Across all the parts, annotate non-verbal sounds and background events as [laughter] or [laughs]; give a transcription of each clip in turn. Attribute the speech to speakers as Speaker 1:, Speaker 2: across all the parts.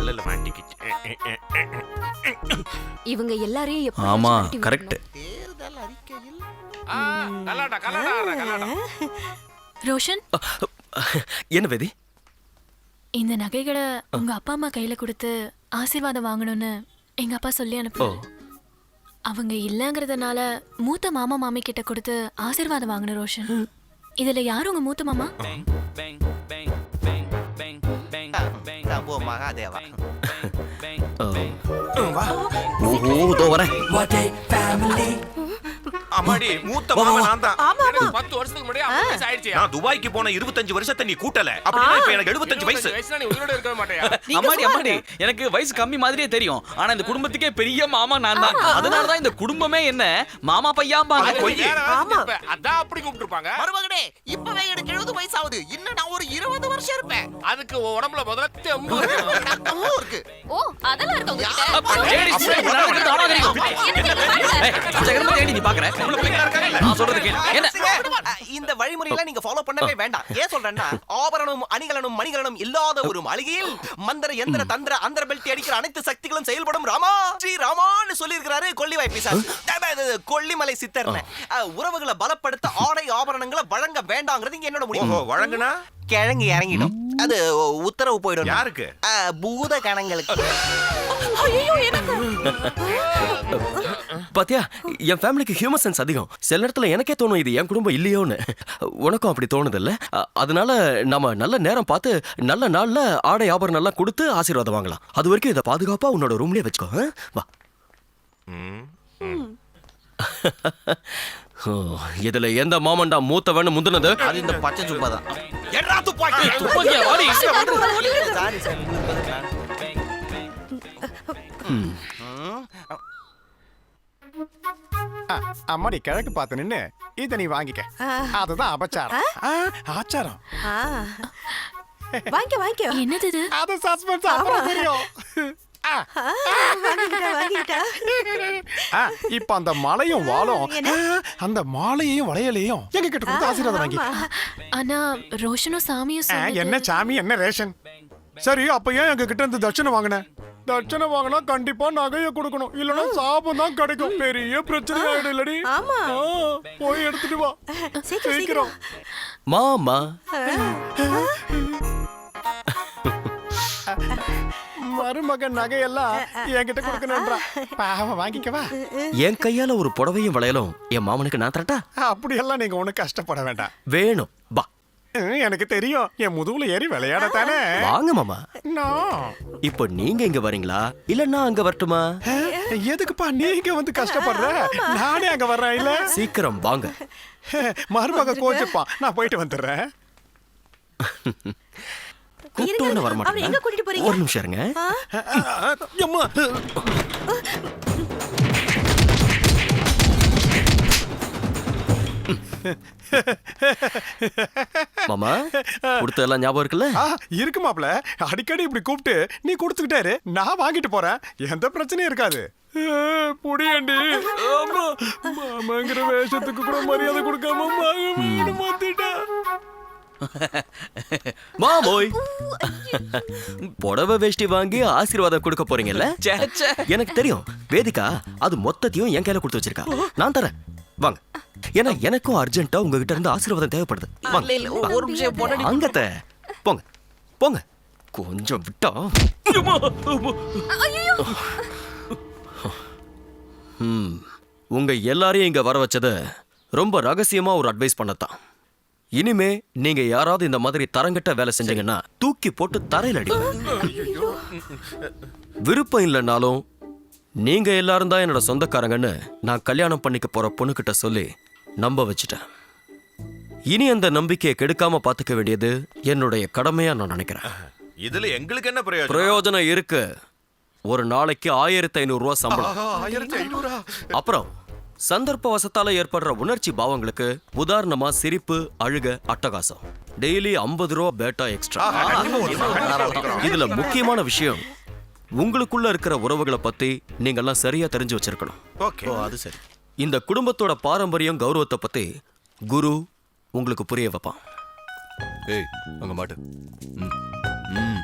Speaker 1: பல்லல மாட்டிக்கிச்சு.
Speaker 2: இவங்க எல்லாரையும் எப்படி
Speaker 3: ஆமா
Speaker 2: மாட்டி விடணும்?
Speaker 3: கரெக்ட்
Speaker 1: தேர்தல் அறிக்கையில் ஆ, கல்லாட்டா கல்லாட்டா ஆடுறா, கல்லாட்டா
Speaker 4: ரோஷன்?
Speaker 3: என்ன வேதி?
Speaker 4: இந்த நகைகளை உங்க அப்பா அம்மா கையில கொடுத்து ஆசீர்வாதம் வாங்கணும்னு எங்க அப்பா சொல்லி
Speaker 3: ஓ.
Speaker 4: அனுப்பு அவங்க இல்லங்கறதுனால மூத்த மாமா மாமி கிட்ட கொடுத்து ஆசீர்வாதம் வாங்கணும் ரோஷன். இதுல யார் உங்க மூத்த மாமா?
Speaker 1: பிரபு மகாதேவா
Speaker 3: ஓஹோ இதோ வரேன்
Speaker 1: அம்மாடி மூத்த மாமா நான் தான்.
Speaker 5: எனக்கு பத்து வருஷத்துக்கு முன்னாடி வயசு ஆயிடுச்சு
Speaker 1: நான் துபாய்க்கு போன இருபத்தஞ்சு வருஷத்தை நீ கூட்டல. அப்படின்னா இப்ப எனக்கு எழுபத்தஞ்சு வயசு.
Speaker 5: வயசுனா நீ உயிரோட இருக்க மாட்டேயா?
Speaker 3: அம்மாடி அம்மாடி எனக்கு வயசு கம்மி மாதிரியே தெரியும். ஆனா இந்த குடும்பத்துக்கே பெரிய மாமா நான் தான். அதனால தான் இந்த குடும்பமே என்ன மாமா பையாம்பாங்க.
Speaker 1: அது பொய்.
Speaker 5: வேற வேற இருப்ப. அதான் அப்படி கூப்பிட்டுருப்பாங்க?
Speaker 6: மருமகனே இப்பவே எனக்கு எழுபது வயசு ஆகுது இன்னும் நான் ஒரு இருபது வருஷம் இருப்பேன்.
Speaker 5: அதுக்கு உடம்புல முதல்ல தெம்பு இருக்கு.
Speaker 2: ஓ அதெல்லாம் இருக்கு உங்ககிட்ட?
Speaker 3: அப்ப? லேடிஸ்
Speaker 1: அப்படி
Speaker 3: நடக்கிறது ஆனா தெரியும்.
Speaker 2: எனக்கு இது பாருங்க.
Speaker 3: ஏய், சீக்கிரமா தேடி நீ பாக்குற நான் சொல்றது கேளு. என்ன?
Speaker 6: அஹ், இந்த வழிமுறையெல்லாம் நீங்க ஃபாலோ பண்ணவே வேண்டாம். ஏன் சொல்றேன்னா ஆபரணம் அணிகலனும் மணிகலனும் இல்லாத ஒரு மாளிகையில் மந்திர எந்திர தந்திர அந்தர பெல்ட் அடிக்கிற அனைத்து சக்திகளும் செயல்படும் ராமா ஸ்ரீ ராமான்னு சொல்லி இருக்கிறாரு கொல்லிவாய் பிசாசு கொல்லிமலை சித்தர்னு. உறவுகளை பலப்படுத்த ஆடை ஆபரணங்களை வழங்க வேண்டாங்கிறது இங்க என்னோட முடிவு.
Speaker 1: வழங்குனா?
Speaker 6: கிழங்கு இறங்கிடும். அது உத்தரவு போயிடும்.
Speaker 1: யாருக்கு?
Speaker 6: பூத கணங்களுக்கு
Speaker 3: பாத்தியா என் ஃபேமிலிக்கு ஹியூமன் சென்ஸ் அதிகம் சில நேரத்துல எனக்கே தோணும் இது என் குடும்பம் இல்லையோன்னு உனக்கும் அப்படி தோணுது இல்ல அதனால நம்ம நல்ல நேரம் பார்த்து நல்ல நாள்ல ஆடை ஆபரணம் எல்லாம் கொடுத்து ஆசீர்வாதம் வாங்கலாம் அது வரைக்கும் இதை பாதுகாப்பா உன்னோட ரூம்லயே வச்சுக்கோ? வா இதுல எந்த மாமன்டா மூத்தவன்னு முந்தினது
Speaker 6: அது இந்த பச்சை சுப்பா தான்
Speaker 1: எட்ரா துப்பாக்கி
Speaker 7: அம்மாடி கிழக்கு பார்த்து நின்னு இத நீ வாங்கிக்க. அதுதான் அபச்சாரம். ஆ, ஆச்சாரம்.
Speaker 8: வாங்கிக்க வாங்கிக்க
Speaker 4: என்னது இது?
Speaker 7: அது சஸ்பென்ஸ் அப்புறம் தெரியும். இப்ப அந்த மலையும் வாழும் அந்த மாலையையும் வளையலையும் எங்க கிட்ட கொடுத்து ஆசீர்வாதம் வாங்கி.
Speaker 4: ஆனா ரோஷனும் சாமியும்
Speaker 7: என்ன சாமி என்ன ரேஷன்? சரி அப்ப ஏன் எங்க கிட்ட இருந்து தட்சணை வாங்கின? தட்சணை வாங்கினா கண்டிப்பா நகைய கொடுக்கணும். இல்லனா சாபம் தான் கிடைக்கும். பெரிய பிரச்சனை ஆயிடும் இல்லடி
Speaker 8: ஆமா.
Speaker 7: போய் எடுத்துட்டு வா.
Speaker 8: சீக்கிரம்
Speaker 3: மாமா.
Speaker 7: மருமகன் நகையெல்லாம் என்கிட்ட கொடுக்கணும்ன்றா. பாவம் வாங்கிக்கவா?
Speaker 3: என் கையால ஒரு புடவையும் வளையலும் என் மாமனுக்கு நான் தரட்டா?
Speaker 7: அப்படியெல்லாம் நீங்க ஒண்ணு கஷ்டப்பட வேண்டாம்.
Speaker 3: வேணும். வா.
Speaker 7: ம், எனக்கு தெரியும். என் முதுகுல ஏறி விளையாட தானே
Speaker 3: வாங்க மாமா. இப்போ நீங்க இங்க வரீங்களா? இல்ல நான் அங்க வரட்டுமா?
Speaker 7: எதுக்குப்பா நீங்க வந்து கஷ்டப்படுற? நானே அங்க வர்றேன் இல்ல?
Speaker 3: சீக்கிரம் வாங்க.
Speaker 7: மருமக கோச்சுப்பான் நான் போயிட்டு வந்துடுறேன்.
Speaker 3: கூப்பிட்டோன்னு வர மாட்டேன்? ஒரு நிமிஷம் இருங்க.
Speaker 7: எம்மா
Speaker 3: மாமா கொடுத்ததெல்லாம் ஞாபகம் இருக்குல்ல?
Speaker 7: ஆ, இருக்கு மாப்ள அடிக்கடி இப்படி கூப்பிட்டு நீ கொடுத்துக்கிட்டாரு நான் வாங்கிட்டு போறேன். எந்த பிரச்சனையும் இருக்காது. புடியண்டி. ஆமா மாமாங்கிற வேஷத்துக்கு கூட மரியாதை கொடுக்காம மாங்க மாத்திட்டா. [laughs]
Speaker 3: மாமோய் புடவை வேஷ்டி வாங்கி ஆசீர்வாதம் கொடுக்க போறீங்கல்ல? எனக்கு தெரியும் வேதிகா அது மொத்தத்தையும் என் கையில கொடுத்து வச்சிருக்கா. நான் தரேன். வாங்க. ஏன்னா எனக்கும் அர்ஜென்ட்டா உங்ககிட்ட இருந்து ஆசீர்வாதம் தேவைப்படுது.
Speaker 6: இல்ல, இல்ல. ஒரு நிமிஷம் பொண்டாட்டி
Speaker 3: அங்கத்த போங்க. போங்க. கொஞ்சம் விட்டா. ம், உங்க எல்லாரையும் இங்க வர வச்சது ரொம்ப ரகசியமா ஒரு அட்வைஸ் பண்ணத்தான். இனிமே நீங்க யாராவது இந்த மாதிரி தரங்கட்ட வேலை செஞ்சீங்கன்னா தூக்கி போட்டு தரையில் அடி விருப்பம் இல்லைனாலும் நீங்க எல்லாரும் தான் என்னோட சொந்தக்காரங்கன்னு நான் கல்யாணம் பண்ணிக்க போற பொண்ணுகிட்ட சொல்லி நம்ப வச்சுட்டேன். இனி அந்த நம்பிக்கையை கெடுக்காம பாத்துக்க வேண்டியது என்னுடைய கடமையா நான் நினைக்கிறேன்.
Speaker 1: இதுல எங்களுக்கு என்ன பிரயோஜனம்?
Speaker 3: பிரயோஜனம் இருக்கு. ஒரு நாளைக்கு ஆயிரத்தி ஐநூறு ரூபாய் சம்பளம் அப்புறம் சந்தர்ப்ப வசத்தால ஏற்படுற உணர்ச்சி பாவங்களுக்கு உதாரணமா சிரிப்பு அழுக அட்டகாசம். டெய்லி ஐம்பது ரூபா பேட்டா எக்ஸ்ட்ரா. இதுல முக்கியமான விஷயம் உங்களுக்குள்ள இருக்கிற உறவுகளை பத்தி நீங்கெல்லாம் சரியா தெரிஞ்சு வச்சிருக்கணும்.
Speaker 1: ஓகே.
Speaker 3: அது சரி. இந்த குடும்பத்தோட பாரம்பரியம் கௌரவத்தை பத்தி குரு உங்களுக்கு புரிய வைப்பான்.
Speaker 9: ஏய் அங்க மாட்டு. ம். ம்.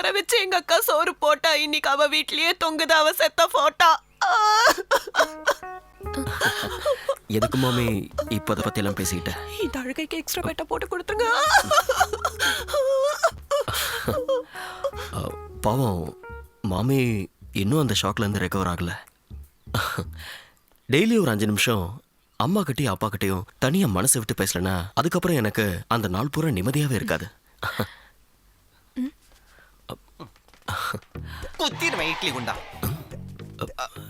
Speaker 8: உட்கார வச்சு எங்க அக்கா சோறு போட்டா. இன்னைக்கு அவ வீட்லயே தொங்குது அவ செத்த போட்டா
Speaker 3: எதுக்கு மாமி இப்போ அதை பற்றியெல்லாம் பேசிக்கிட்ட?
Speaker 8: இந்த அழுகைக்கு எக்ஸ்ட்ரா பெட்டா போட்டு கொடுத்துருங்க.
Speaker 3: அஹ், பாவம். மாமி இன்னும் அந்த ஷாக்ல இருந்து ரெக்கவர் ஆகல. டெய்லி ஒரு அஞ்சு நிமிஷம் அம்மா கிட்டயும் அப்பா கிட்டயும் தனியா மனசை விட்டு பேசலனா அதுக்கப்புறம் எனக்கு அந்த நாள் பூரா நிம்மதியாவே இருக்காது.
Speaker 6: குத்திடுவேன் இட்லி குண்டா.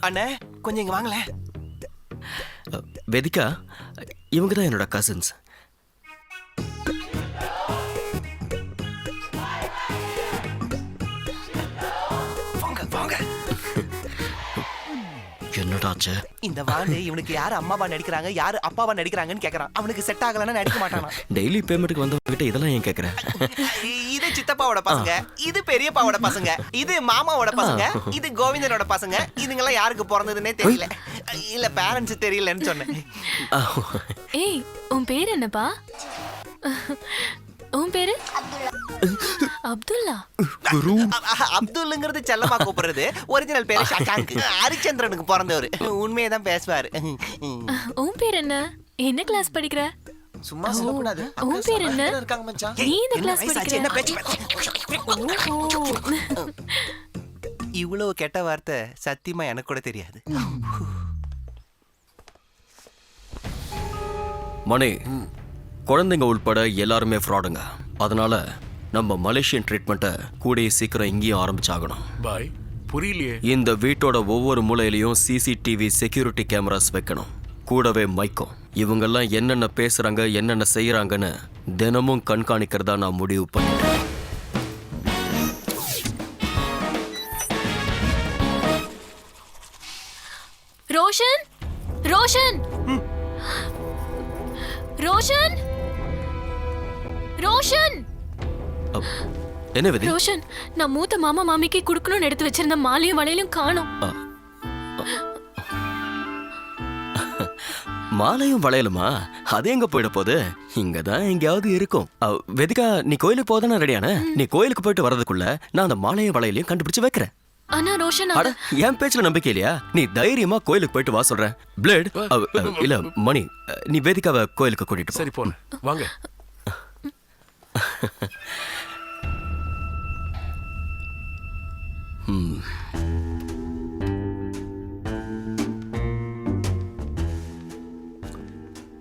Speaker 6: அண்ணே கொஞ்சம் இங்க வாங்களேன்.
Speaker 3: அஹ், வெதிகா இவங்க தான் என்னோட கசின்ஸ் என்னடாச்சு
Speaker 6: இந்த வாண்டு இவனுக்கு யாரு அம்மாவா நடிக்கிறாங்க யாரு அப்பாவா நடிக்கிறாங்கன்னு கேக்குறான். அவனுக்கு செட் ஆகலன்னா நடிக்க மாட்டானா? [laughs]
Speaker 3: டெய்லி பேமெண்ட்டுக்கு வந்தவங்ககிட்ட இதெல்லாம் ஏன் கேட்குறேன்
Speaker 6: இது சித்தப்பாவோட பசங்க இது பெரியப்பாவோட பசங்க இது மாமாவோட பசங்க இது கோவிந்தனோட பசங்க இதுங்கெல்லாம் யாருக்கு பிறந்ததுன்னே தெரியல. இல்ல பேரண்ட்ஸ் தெரியலன்னு சொன்னேன்.
Speaker 4: ஏய் உன் பேர் என்னப்பா? உன் பேரு? அப்துல்லா.
Speaker 6: அப்துல்லுங்கிறது செல்லமா கூப்பிடுறது. ஒரிஜினல் பேரு ஷகாங்க் ஹரிச்சந்திரனுக்கு பிறந்தவர். உண்மையை தான் பேசுவாரு.
Speaker 4: உன் பேர் என்ன? என்ன கிளாஸ் படிக்கிற?
Speaker 6: சும்மா சொல்லக்கூடாது.
Speaker 4: உன் பேர் என்ன?
Speaker 6: இருக்காங்க மச்சான்.
Speaker 4: நீ இந்த
Speaker 6: என்ன
Speaker 4: கிளாஸ்
Speaker 6: என்ன
Speaker 4: படிக்கிற?
Speaker 6: பேச்சு?
Speaker 4: ஓஹோ.
Speaker 6: இவ்வளவு கெட்ட வார்த்தை சத்தியமா எனக்கு கூட தெரியாது.
Speaker 3: மணி குழந்தைங்க உள்பட எல்லாருமே ஃப்ராடுங்க அதனால நம்ம மலேசியன் ட்ரீட்மெண்ட்டை கூடிய சீக்கிரம் இங்கேயும் ஆரம்பிச்சாகணும்.
Speaker 1: பாய் புரியலையே.
Speaker 3: இந்த வீட்டோட ஒவ்வொரு மூலையிலையும் சிசிடிவி செக்யூரிட்டி கேமராஸ் வைக்கணும். கூடவே மைக்கும் இவங்கெல்லாம் என்னென்ன பேசுறாங்க என்னென்ன செய்யறாங்கன்னு தினமும் கண்காணிக்கிறதா நான் முடிவு பண்ணிட்டேன்.
Speaker 4: ரோஷன்? ரோஷன்? ரோஷன்? ரோஷன்?
Speaker 3: என்ன விதி?
Speaker 4: ரோஷன் நான் மூத்த மாமா மாமிக்கு குடுக்கணும்னு எடுத்து வச்சிருந்த மாலையும் வளையலும் காணோம்.
Speaker 3: மாலையும் வளையலுமா? அது எங்க போயிட போகுது? இங்க தான் எங்கேயாவது இருக்கும். அ, வெதிகா நீ கோயிலுக்கு போதானே ரெடியான நீ கோயிலுக்கு போயிட்டு வர்றதுக்குள்ள நான் அந்த மாலையும் வளையலையும் கண்டுபிடிச்சு வைக்கிறேன்.
Speaker 4: ஆனா ரோஷன்?
Speaker 3: அட
Speaker 4: அது-
Speaker 3: என் பேச்சுல நம்பிக்கை இல்லையா? நீ தைரியமா கோயிலுக்கு போயிட்டு வா சொல்றேன். பிளேட் இல்ல மணி நீ வேதிகாவை கோயிலுக்கு கூட்டிட்டு போ.
Speaker 1: சரி போன வாங்க.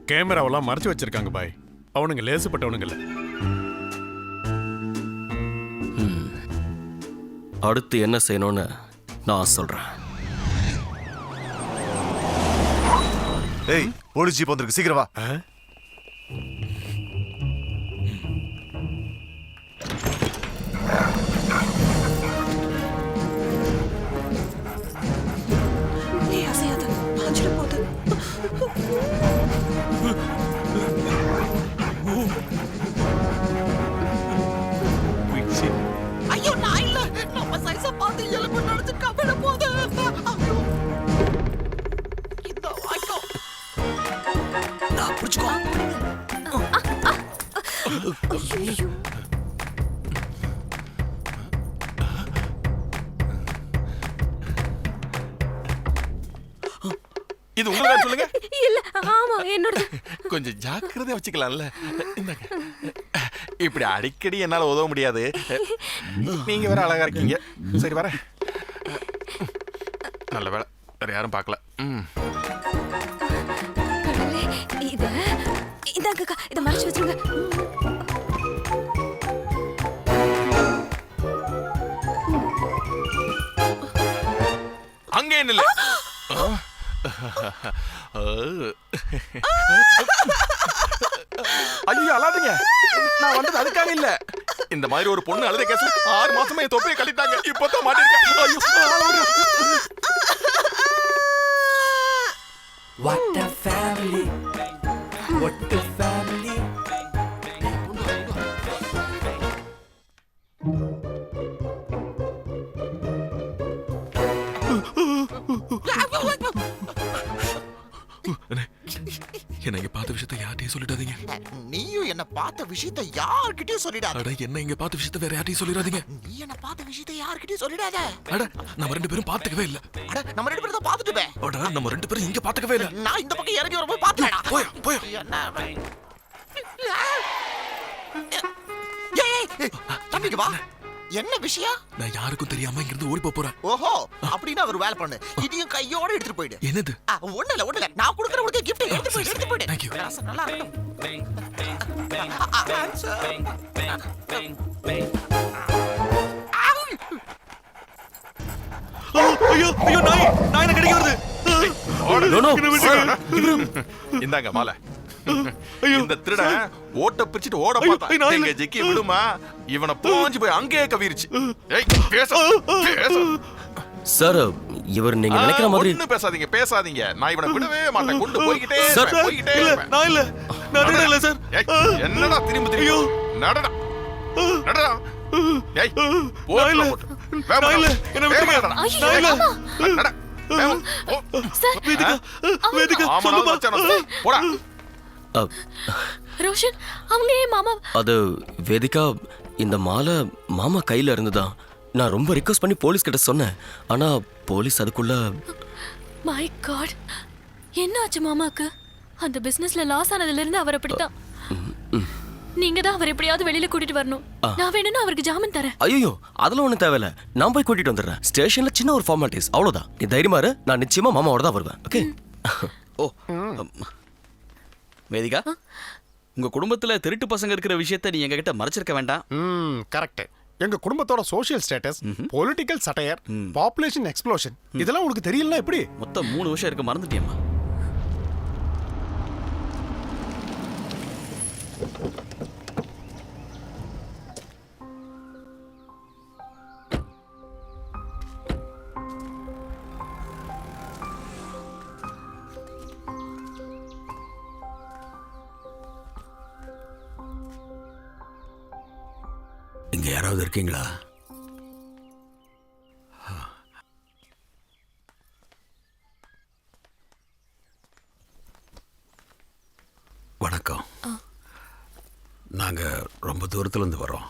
Speaker 7: கேமராவெல்லாம் மறைச்சு வச்சிருக்காங்க பாய். அவனுங்க லேசுப்பட்டவனுங்க இல்ல
Speaker 3: அடுத்து என்ன செய்யணும்னு நான் சொல்றேன்.
Speaker 9: ஏய் போலீஸ் ஜீப் வந்திருக்கு. சீக்கிரம் வா.
Speaker 1: இது உங்களுக்கு சொல்லுங்க.
Speaker 8: இல்ல ஆமா என்னோட
Speaker 1: கொஞ்சம் ஜாக்கிரதையா வச்சுக்கலாம்ல. இந்தாங்க. இப்படி அடிக்கடி என்னால உதவ முடியாது. நீங்க வேற அழகா இருக்கீங்க. சரி வரேன். நல்ல வேலை. வேற யாரும் பார்க்கல. ம்.
Speaker 8: இத இதாங்கக்கா இத மறைச்சு வச்சிருங்க.
Speaker 1: அங்க என்ன இல்ல [laughs] ஐயோ அழாதீங்க. நான் வந்தது அதுக்காக இல்ல. இந்த மாதிரி ஒரு பொண்ணு அழுத கேஸ்ல ஆறு மாசமா என் தொப்பையை கட்டிட்டாங்க இப்பதான் மாட்டிருக்கேன். ஐயோ.
Speaker 8: What a family. What a family.
Speaker 1: என்ன இங்க பார்த்த விஷயத்த யார்ட்டையும் சொல்லிடாதீங்க.
Speaker 8: நீயும் என்ன பார்த்த விஷயத்தை யார்கிட்டயும் சொல்லிடாத.
Speaker 1: அட என்ன இங்க பார்த்த விஷயத்த வேற யார்ட்டையும் சொல்லிடாதீங்க.
Speaker 8: நீ என்ன பார்த்த விஷயத்தை யார்கிட்டயும் சொல்லிடாத.
Speaker 1: அட நம்ம ரெண்டு பேரும் பார்த்துக்கவே இல்ல.
Speaker 8: அட நம்ம ரெண்டு பேரும் தான் பார்த்துட்டுமே.
Speaker 1: அட நம்ம ரெண்டு பேரும் இங்க பார்த்துக்கவே இல்ல.
Speaker 8: நான் இந்த பக்கம் இறங்கி வரும்போது பார்த்தேடா
Speaker 1: போயா போயா.
Speaker 8: என்ன? ஏய், ஏய், தம்பிக்கு வா. என்ன விஷயம்?
Speaker 1: நான் யாருக்கும் தெரியாம இங்க இருந்து ஓடி போறேன்.
Speaker 8: ஓஹோ அப்படின்னா ஒரு வேலை பண்ணு. இதையும் கையோட எடுத்துட்டு போயிடு.
Speaker 1: என்னது?
Speaker 8: ஆ, ஒண்ணு இல்ல ஒண்ணு இல்ல. நான் கொடுக்குற உனக்கு gift எடுத்து போயிடு எடுத்து போயிடு.
Speaker 1: Thank you.
Speaker 8: விலாசம் நல்லா answer.
Speaker 3: ஐயோ ஐயோ நாய் நாய் எனக்கு வருது. sir.
Speaker 1: இந்தாங்க மாலை. இந்த திருடன் ஓட்ட பிரிச்சுட்டு ஓட பார்த்தா
Speaker 3: நான்
Speaker 1: எங்க
Speaker 3: இல்ல.
Speaker 1: ஜெக்கி விடுமா? இவனை பாஞ்சு போய் அங்கேயே கவிருச்சு.
Speaker 3: சார் இவர் நீங்க நினைக்கிற மாதிரி
Speaker 1: ஒண்ணும் பேசாதீங்க பேசாதீங்க. நான் இவனை விடவே மாட்டேன். கொண்டு போய்கிட்டே
Speaker 3: சார்
Speaker 1: போய்கிட்டே
Speaker 3: இல்ல. நான் இல்ல. நான் திருடன் இல்ல சார்.
Speaker 1: என்னடா திரும்ப திரும்ப? நடடா. நடடா. ஏய் போட்ல
Speaker 3: நான் இல்ல. என்னை விட்டுருங்க.
Speaker 1: வேகமா நடடா.
Speaker 2: ஐயோ,
Speaker 1: நட,
Speaker 2: ஆமா.
Speaker 1: நட. வேகமா. போ.
Speaker 2: சார்.
Speaker 3: வேதிகா வேதிகா சொல்லுமா.
Speaker 1: போடா.
Speaker 4: ரோஷன் அவங்க ஏன் மாமா.
Speaker 3: அது வேதிகா இந்த மாலை மாமா கையில இருந்துதான் நான் ரொம்ப ரிக்வஸ்ட் பண்ணி போலீஸ் கிட்ட சொன்னேன். ஆனா போலீஸ் அதுக்குள்ள
Speaker 4: மை காட் என்ன ஆச்சு மாமாக்கு? அந்த பிசினஸ்ல லாஸ் ஆனதுல இருந்து அவர் அப்படித்தான். நீங்க தான் அவர் எப்படியாவது வெளியில கூட்டிட்டு வரணும். நான் வேணும்னா அவருக்கு ஜாமீன் தரேன்.
Speaker 3: ஐயோ அதெல்லாம் ஒண்ணும் தேவையில்ல. நான் போய் கூட்டிட்டு வந்துடுறேன். ஸ்டேஷன்ல சின்ன ஒரு ஃபார்மாலிட்டிஸ் அவ்வளவுதான். நீ தைரியமா இரு. நான் நிச்சயமா மாமாவோட தான் வருவேன் ஓகே
Speaker 9: ஓ. வேதிகா உங்க குடும்பத்துல திருட்டு பசங்க இருக்கிற விஷயத்த நீ எங்ககிட்ட மறைச்சிருக்க வேண்டாம்.
Speaker 7: ம் கரெக்ட் எங்க குடும்பத்தோட social status political satire population explosion இதெல்லாம் உனக்கு தெரியல எப்படி?
Speaker 9: மொத்தம் மூணு வருஷம் இருக்கு மறந்துட்டியம்மா.
Speaker 10: இருக்கீங்களா? வணக்கம். நாங்க ரொம்ப தூரத்துல இருந்து வரோம்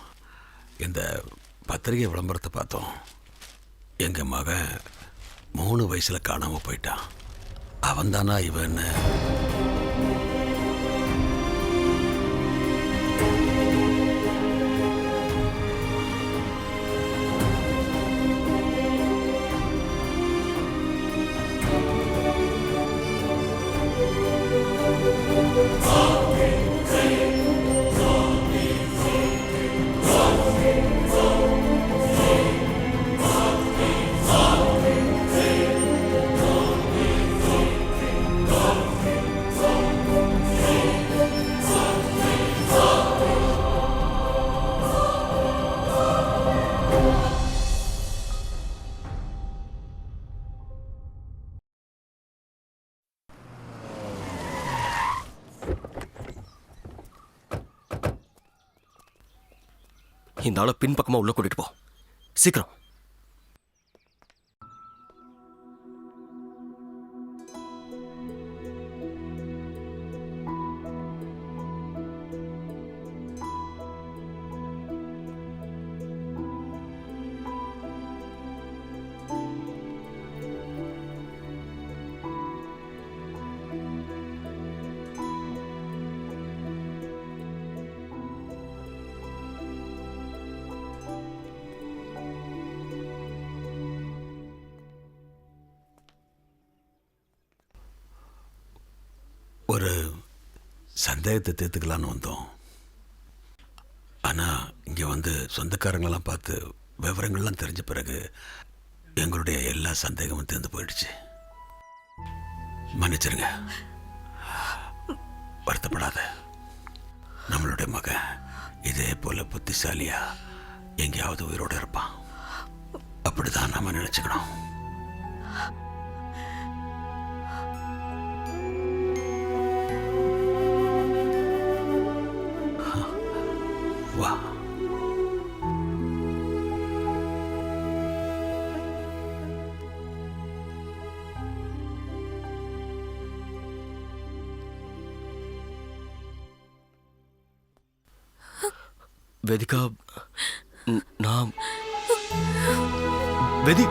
Speaker 10: இந்த பத்திரிகை விளம்பரத்தை பார்த்தோம். எங்க மகன் மூணு வயசுல காணாம போயிட்டான். அவன்தானா இவன்னு?
Speaker 3: இந்த ஆளை பின்பக்கமா உள்ள கூட்டிட்டு போ. சீக்கிரம்.
Speaker 10: சந்தேகத்தை தீர்த்துக்கலான்னு வந்தோம். ஆனால் இங்கே வந்து சொந்தக்காரங்களெல்லாம் பார்த்து விவரங்கள்லாம் தெரிஞ்ச பிறகு எங்களுடைய எல்லா சந்தேகமும் தீர்ந்து போயிடுச்சு. மன்னிச்சிருங்க. வருத்தப்படாத. நம்மளுடைய மகன் இதே போல் புத்திசாலியாக எங்கேயாவது உயிரோடு இருப்பான். அப்படிதான் நம்ம நினச்சிக்கணும். வா
Speaker 3: வேதிகா ந- நான் வேதி